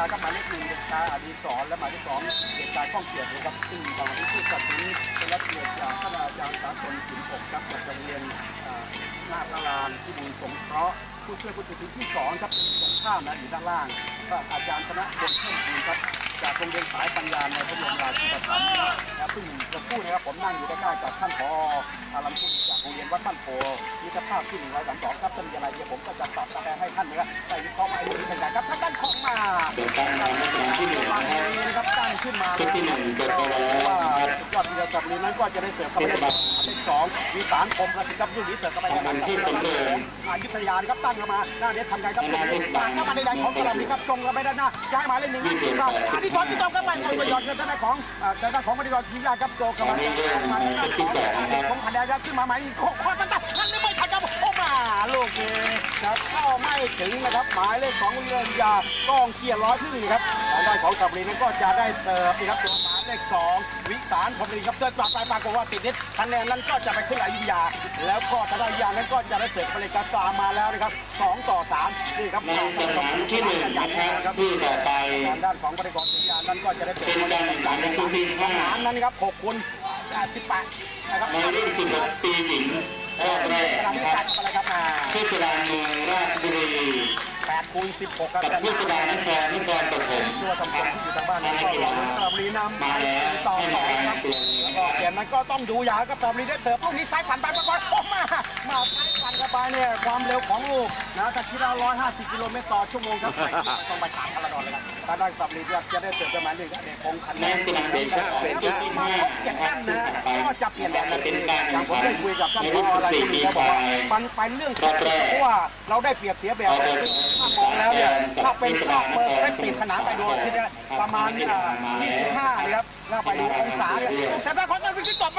ครับหมายเลขหนึ่งเด็กชายอดีศรและหมายเลขสองเด็กชายก้องเกียรตินะครับซึ่งตอนที่ผู้ตัดสินเป็นรับเกียรติจากท่านอาจารย์สากลสินปกครับจากโรงเรียนอ่าหน้าพระรามที่บุญสงเคราะห์ผู้ช่วยผู้ตัดสินที่สองครับตรงข้ามนะอยู่ด้านล่างก็อาจารย์ธนพลเพิ่มพูนครับจากโรงเรียนสายปัญญาในพระบรมราชูปถัมภ์นะซึ่งจะพูดนะครับผมนั่งอยู่ด้านหน้ากับท่านผออารัมพุนจากโรงเรียนวัดบ้านโพมีสภาพที่หนึ่งร้อยสามสองครับจะมีอะไรเดี๋ยวผมก็จะตอบแสดงให้ท่านนะครับใส่วิเคราะห์มาให้ดูเป็นไงครับท่านด้านขอ เปิดการงมานในครั้งที่หนึ่งนะนครับนี้นะครับตั้งขึ้นมาชุดที่หนึ่งเปิดไปแล้วว่าสุดยอดเรือกับลีนั้นก็จะได้เสิร์ฟเข้าไปในเลขสองมีสารคมกระสิครับลูกนี้เสิร์ฟเข้าไปในการที่เป็นอายุทยานะครับตั้งเข้ามาหน้าเนี้ทำไงครับตั้งเข้ามาในแดนของสลับนี้ครับตรงกันไปด้านหน้าย้ายหมายเลขหนึ่งครับอันที่สองที่ตรงกันไปเอาประโยชน์เงินทางด้านของทางด้านของบริวารพิยาครับโจกเข้ามาด้านของของพันแดงครับขึ้นมาหมายเลขหกข้อมันตัด ลูกนี้ครับเข้าไม่ถึงนะครับ หมายเลขของเรือยากล้องเขียร้อยพึ่งครับทางด้านของสลับนี้นั้นก็จะได้เสิร์ฟนะครับตัวหมายเลขสองวิสารพรหมลีครับเสิร์ฟต่อไปปรากฏว่าติดนิดคะแนนนั้นก็จะไปขึ้นอยุธยา แล้วก็ทางด้านอยุธยานั้นก็จะได้เสิร์ฟไปเลยครับตามมาแล้วนะครับสองต่อสามนี่ครับในสนามที่หนึ่งนะครับที่ต่อไปทางด้านของบริกรสุริยานั้นก็จะได้เสิร์ฟเป็นการแข่งขันในช่วงที่ห้าสนามนั้นนะครับหกคูณสิบแปดนะครับในรุ่น16ปีหญิงรอบแรกสนามนะที่คแปรับ ดอะไรครับอ่าที่สนามเมืองราชบุรีแปดคูณสิบหกครับกับที่สนามนครนครปฐมตัวทำส่งที่อยู่ทางบ้านนั้นก็หวังสระบุรีนำมาแล้วต่อให้ต่อมาครับเปลี่ยนแล้วก็เกมนั้นก็ต้องดูยาวครับสระบุรีได้เสิร์ฟลูกนี้ซ้ายผ่านไปปรากฏโอ้มามาซ้าย ผ่านเข้าไปเนี่ยความเร็วของลูกนะถ้าคิดว่า150 กิโลเมตรต่อชั่วโมงครับไม่ต้องไปตามพาราดอนเลยครับทางด้สระบุรีจะได้เสิร์ฟประมาณหนึ่งเด็กคงคันในสนามเป็นช่างเป็นช่างที่มาห้าครบเจ็ดนะครัท่าบนนะก็จะเปลี่ยนแดนเป็นการอแข่ย่างผมขัได้นคุยกับท่านในผรุ่นออะไรที่ปีเขาบอกชาว่ามันไปเรื่องของเพราะว่าเราได้เปรียบเสียแบบถ้ามองแล้วเนี่ยถ้าเป็นภาพเปิดแค่ติดขนานไปดูที่ประมาณ25นะครับแล้วไปดูองศาเนี่ยแต่ถ้าเขาจะวิ่งที่ตบ